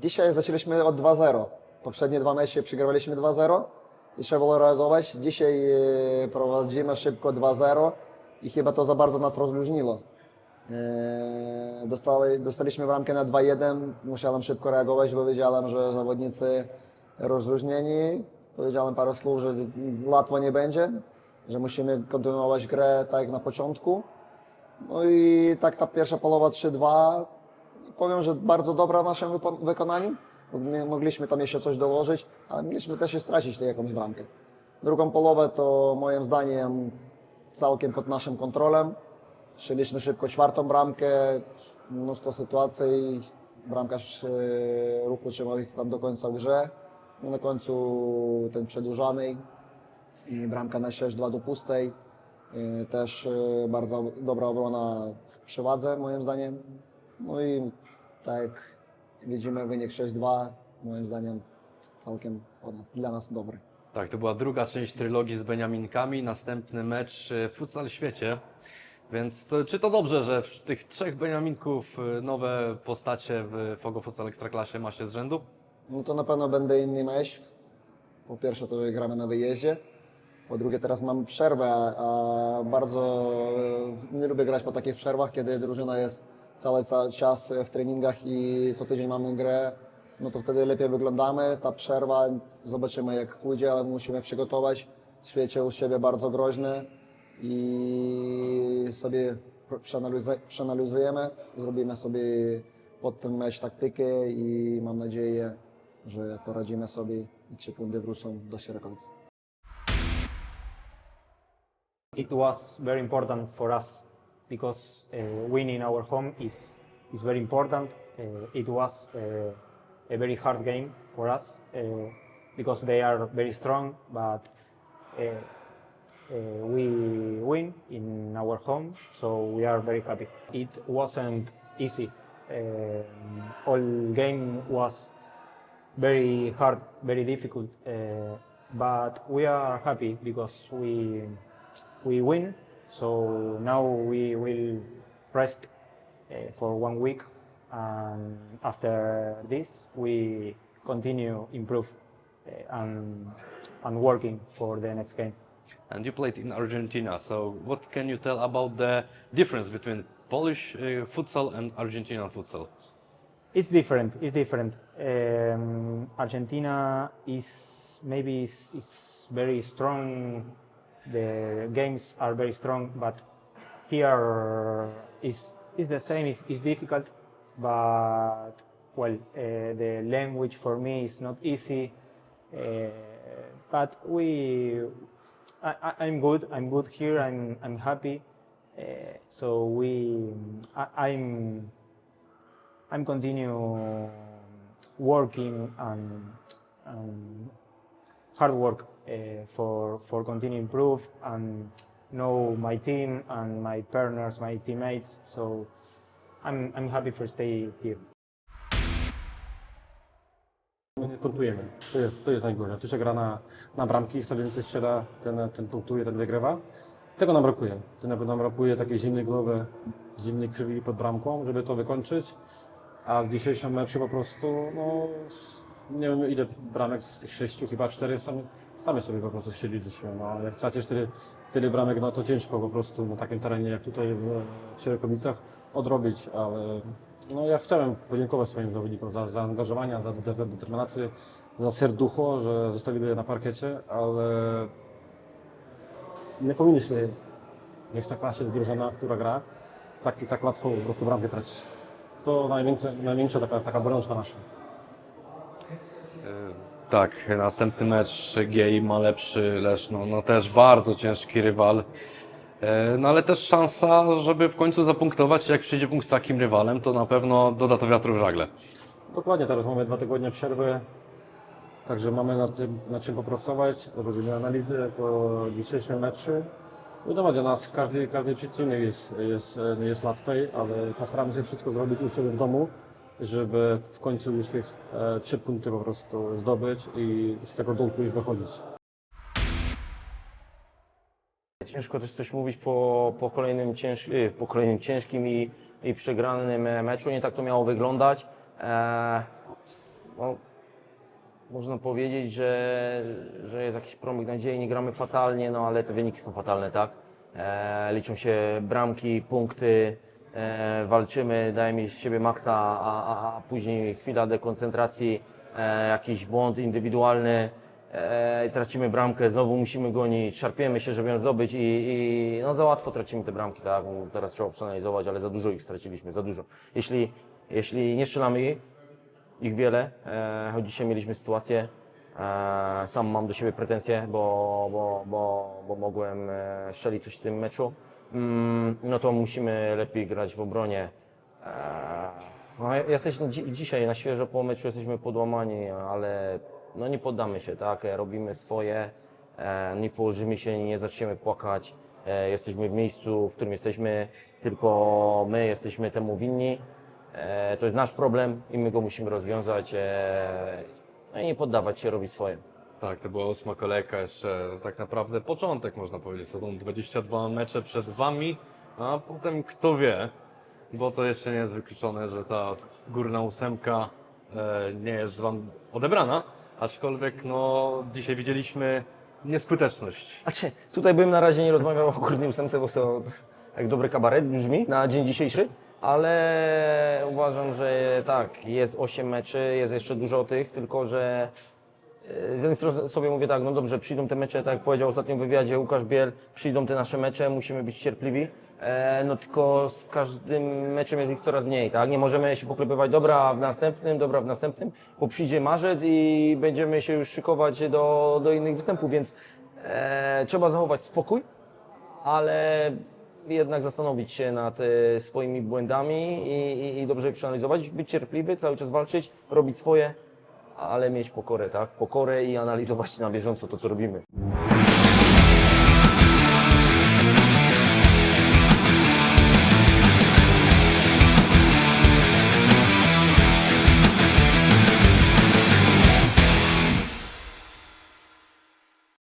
Dzisiaj zaczęliśmy od 2-0. Poprzednie dwa mecze przegrywaliśmy 2-0 i trzeba było reagować. Dzisiaj e, prowadzimy szybko 2-0 i chyba to za bardzo nas rozluźniło. E, Dostali, dostaliśmy bramkę na 2-1, musiałem szybko reagować, bo wiedziałem, że zawodnicy rozluźnieni. Powiedziałem parę słów, że łatwo nie będzie, że musimy kontynuować grę tak jak na początku. No i tak ta pierwsza połowa 3-2, powiem, że bardzo dobra w naszym wykonaniu. My Mogliśmy tam jeszcze coś dołożyć, ale mogliśmy też i stracić tę jakąś bramkę. Drugą połowę to moim zdaniem całkiem pod naszym kontrolem. Strzeliśmy szybko czwartą bramkę, mnóstwo sytuacji, bramkarz e, ruchu trzymał ich tam do końca w grze. No na końcu ten przedłużany i bramka na 6-2 do pustej. E, Też e, bardzo dobra obrona w przewadze moim zdaniem. No i tak jak widzimy wynik 6-2, moim zdaniem całkiem dla nas dobry. Tak, to była druga część trylogii z Beniaminkami, następny mecz e, w futsal świecie. Więc to, czy to dobrze, że w tych trzech Beniaminków e, nowe postacie w Fogo Futsal Ekstraklasie ma się z rzędu? No to na pewno będzie inny mecz. Po pierwsze to, że gramy na wyjeździe. Po drugie teraz mamy przerwę, a bardzo e, nie lubię grać po takich przerwach, kiedy drużyna jest cały ca- czas w treningach i co tydzień mamy grę. No to wtedy lepiej wyglądamy. Ta przerwa, zobaczymy jak pójdzie, ale musimy przygotować. W świecie u siebie bardzo groźny i sobie przeanalizujemy, zrobimy sobie pod ten mecz taktykę i mam nadzieję, że poradzimy sobie i trzy punkty wrócą do Sierokowca. It was very important for us because uh, winning our home is is very important. Uh, it was uh, a very hard game for us uh, because they are very strong, but uh, uh, we win in our home, so we are very happy. It wasn't easy. Um, all game was very hard, very difficult, uh, but we are happy because we we win. So now we will rest uh, for one week, and after this we continue improve uh, and and working for the next game. And you played in Argentina, so what can you tell about the difference between Polish uh, futsal and Argentinian futsal? It's different. It's different. Um, Argentina is maybe is, is very strong. The games are very strong, but here is is the same. It's, it's difficult, but well, uh, the language for me is not easy. Uh, but we, I, I'm good. I'm good here. I'm I'm happy. Uh, so we, I, I'm I'm continue working and, and hard work for for continue improve and know my team and my partners, my teammates. So I'm I'm happy for stay here. My nie punktujemy. To jest, to jest najgorzej. Tu się gra na, na bramki, kto więcej strzela, ten, ten punktuje, ten wygrywa. Tego nam brakuje. Tego nam brakuje takiej zimnej głowy, zimnej krwi pod bramką, żeby to wykończyć. A w dzisiejszym meczu po prostu, no, nie wiem ile bramek z tych sześciu, chyba cztery sami, sami sobie po prostu strzeliliśmy. No, jak tracisz tyle, tyle bramek, no to ciężko po prostu na takim terenie jak tutaj w, w Sierokowicach odrobić, ale no, ja chciałem podziękować swoim zawodnikom za zaangażowanie, za de- de- determinację, za serducho, że zostawili na parkiecie, ale nie powinniśmy mieć na klasie drużyna, która gra, tak, tak łatwo po prostu bramkę tracić. To największa, największa taka, taka bolączka nasza. Tak, następny mecz GI ma lepszy Leszno, no też bardzo ciężki rywal. E, No ale też szansa, żeby w końcu zapunktować, jak przyjdzie punkt z takim rywalem, to na pewno doda to wiatru w żagle. Dokładnie, teraz mamy dwa tygodnie przerwy, także mamy nad tym, nad czym popracować, robimy analizę po dzisiejszym meczu. Wiadomo, dla nas każdy, każdy przeciwnik jest, jest, jest łatwy, ale postaramy się wszystko zrobić u siebie w domu, żeby w końcu już tych e, trzy punkty po prostu zdobyć i z tego dołku już wychodzić. Ciężko też coś mówić po, po, kolejnym, cięż, y, po kolejnym ciężkim i, i przegranym e, meczu. Nie tak to miało wyglądać. E, no, można powiedzieć, że, że jest jakiś promyk nadziei, nie gramy fatalnie, no ale te wyniki są fatalne, tak? Liczą się bramki, punkty, e, walczymy, dajemy z siebie maksa, a, a, a później chwila dekoncentracji, e, jakiś błąd indywidualny, e, tracimy bramkę, znowu musimy gonić, szarpiemy się, żeby ją zdobyć i, i no za łatwo tracimy te bramki, tak? Teraz trzeba przeanalizować, ale za dużo ich straciliśmy, za dużo. Jeśli, jeśli nie strzelamy ich, wiele, e, choć dzisiaj mieliśmy sytuację, e, sam mam do siebie pretensje, bo, bo, bo, bo mogłem e, strzelić coś w tym meczu, no to musimy lepiej grać w obronie. E, no, jesteśmy dzi- dzisiaj na świeżo po meczu jesteśmy podłamani, ale no nie poddamy się, tak? E, Robimy swoje, e, nie położymy się, nie zaczniemy płakać. E, Jesteśmy w miejscu, w którym jesteśmy, tylko my jesteśmy temu winni. To jest nasz problem i my go musimy rozwiązać. No i nie poddawać się, robić swoje. Tak, to była ósma kolejka, jeszcze tak naprawdę początek można powiedzieć. Są 22 mecze przed Wami, a potem kto wie, bo to jeszcze nie jest wykluczone, że ta górna ósemka e, nie jest Wam odebrana, aczkolwiek no dzisiaj widzieliśmy nieskuteczność. Znaczy, tutaj bym na razie nie rozmawiał o górnej ósemce, bo to jak dobry kabaret brzmi na dzień dzisiejszy, ale uważam, że tak, jest 8 meczy, jest jeszcze dużo tych, tylko że z jednej strony sobie mówię tak, no dobrze, przyjdą te mecze, tak jak powiedział ostatnio w wywiadzie Łukasz Biel, przyjdą te nasze mecze, musimy być cierpliwi, e, no tylko z każdym meczem jest ich coraz mniej, tak? Nie możemy się poklepywać, dobra w następnym, dobra w następnym, bo przyjdzie marzec i będziemy się już szykować do, do innych występów, więc e, trzeba zachować spokój, ale jednak zastanowić się nad e, swoimi błędami i, i, i dobrze je przeanalizować, być cierpliwy, cały czas walczyć, robić swoje, ale mieć pokorę, tak? Pokorę i analizować na bieżąco to, co robimy.